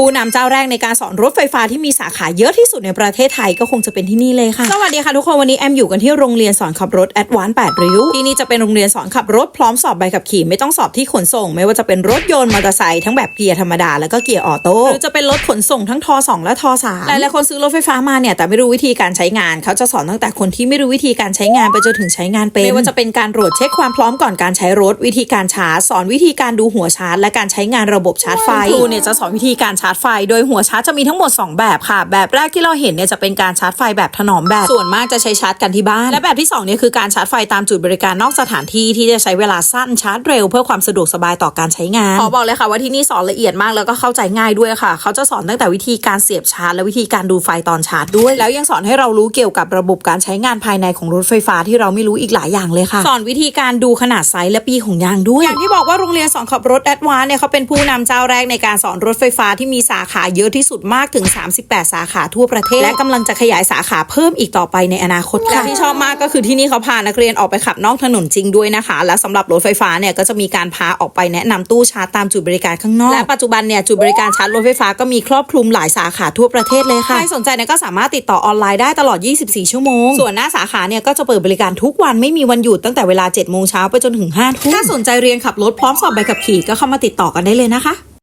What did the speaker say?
ผู้นำเจ้าแรกในการสอนรถไฟฟ้าที่มีสาขาเยอะที่สุดในประเทศไทยก็คงจะเป็นที่นี่เลยค่ะ สวัสดีค่ะทุกคนวันนี้แอมอยู่กันที่โรงเรียนสอนขับรถแอดวานซ์8ริ้ว ที่นี่จะเป็นโรงเรียนสอนขับรถพร้อมสอบใบขับขี่ไม่ต้องสอบที่ขนส่ง ไม่ว่าจะเป็นรถยนต์มอเตอร์ไซค์ทั้งแบบเกียร์ธรรมดาแล้วก็เกียร์ออโต้หรือจะเป็นรถขนส่งทั้งท2และท3หลายๆคนซื้อรถไฟฟ้ามาเนี่ยแต่ไม่รู้วิธีการใช้งาน เขาจะสอนตั้งแต่คนที่ไม่รู้วิธีการใช้งานไปจนถึงใช้งานเป็นไม่ว่าจะเป็นการตรวจเช็คความพร้อมก่อนการใช้รถวิธีการชาร์จสอนวิธีการดูหัวชาร์จและการใช้งานระบบชาร์จไฟครูเนี่ยจะสอนวิธีการชาร์จไฟ โดยหัวชาร์จจะมีทั้งหมด 2 แบบค่ะ แบบแรกที่เราเห็นเนี่ยจะเป็นการชาร์จไฟแบบถนอมแบบส่วนมากจะใช้ชาร์จกันที่บ้าน และแบบที่2เนี่ยคือการชาร์จไฟตามจุดบริการนอกสถานที่ที่จะใช้เวลาสั้นชาร์จเร็วเพื่อความสะดวกสบายต่อการใช้งานขอบอกเลยค่ะว่าที่นี่สอนละเอียดมากแล้วก็เข้าใจง่ายด้วยค่ะ เขาจะสอนตั้งแต่วิธีการเสียบชาร์จและวิธีการดูไฟตอนชาร์จด้วย แล้วยังสอนให้เรารู้เกี่ยวกับระบบการใช้งานภายในของรถไฟฟ้าที่เราไม่รู้อีกหลายอย่างเลยค่ะ สอนวิธีการดูขนาดไซส์และปีของยางด้วย อย่างที่บอกว่าโรงเรียนสอนขับรถแอดวานเนี่ยเขาเป็นผู้นำเจ้าแรกในการสอนรถไฟฟ้าที่มีสาขาเยอะที่สุดมากถึง 38 สาขาทั่วประเทศ และกำลังจะขยายสาขาเพิ่มอีกต่อไปในอนาคตค่ะและที่ชอบมากก็คือที่นี่เขาพานักเรียนออกไปขับนอกถนนจริงด้วยนะคะ และสำหรับรถไฟฟ้าเนี่ยก็จะมีการพาออกไปแนะนำตู้ชาร์จตามจุดบริการข้างนอก และปัจจุบันเนี่ยจุดบริการชาร์จรถไฟฟ้าก็มีครอบคลุมหลายสาขาทั่วประเทศเลยค่ะใครสนใจเนี่ยก็สามารถติดต่อออนไลน์ได้ตลอด 24 ชั่วโมง ส่วนหน้าสาขาเนี่ยก็จะเปิดบริการทุกวันไม่มีวันหยุดตั้งแต่เวลา7โมงเช้าไปจนถึง5ทุ่มถ้าสนใจเรียนขับรถพร้อมสอบใบขับขี่ก็เข้ามาติดต่อกันได้เลยนะคะ